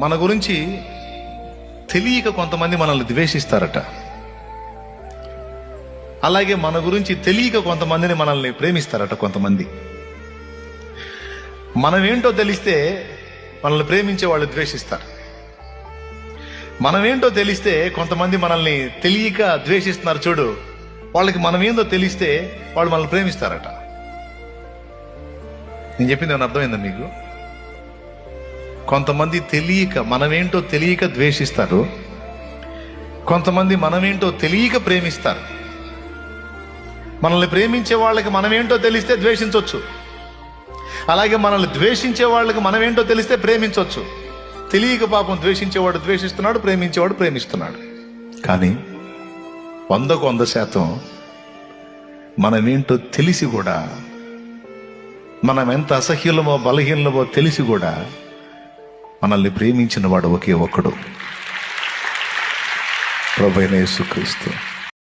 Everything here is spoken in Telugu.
మన గురించి తెలియక కొంతమంది మనల్ని ద్వేషిస్తారట. అలాగే మన గురించి తెలియక కొంతమందిని మనల్ని ప్రేమిస్తారట కొంతమంది. మనమేంటో తెలిస్తే మనల్ని ప్రేమించే వాళ్ళు ద్వేషిస్తారు. మనమేంటో తెలిస్తే కొంతమంది మనల్ని తెలియక ద్వేషిస్తున్నారు చూడు. వాళ్ళకి మనమేందో తెలిస్తే వాళ్ళు మనల్ని ప్రేమిస్తారట. నేను చెప్పింది ఏమైనా అర్థమైందా మీకు? కొంతమంది తెలియక మనమేంటో తెలియక ద్వేషిస్తారు. కొంతమంది మనమేంటో తెలియక ప్రేమిస్తారు. మనల్ని ప్రేమించే వాళ్ళకి మనమేంటో తెలిస్తే ద్వేషించవచ్చు అలాగే మనల్ని ద్వేషించే వాళ్ళకి మనమేంటో తెలిస్తే ప్రేమించవచ్చు తెలియక పాపం ద్వేషించేవాడు ద్వేషిస్తున్నాడు ప్రేమించేవాడు ప్రేమిస్తున్నాడు. కానీ వందకు వంద శాతం మనమేంటో తెలిసి కూడా మనం ఎంత అసహ్యులమో బలహీనమో తెలిసి కూడా మనల్ని ప్రేమించిన వాడు ఒకే ఒక్కడు. ప్రభైన యేసుక్రీస్తు.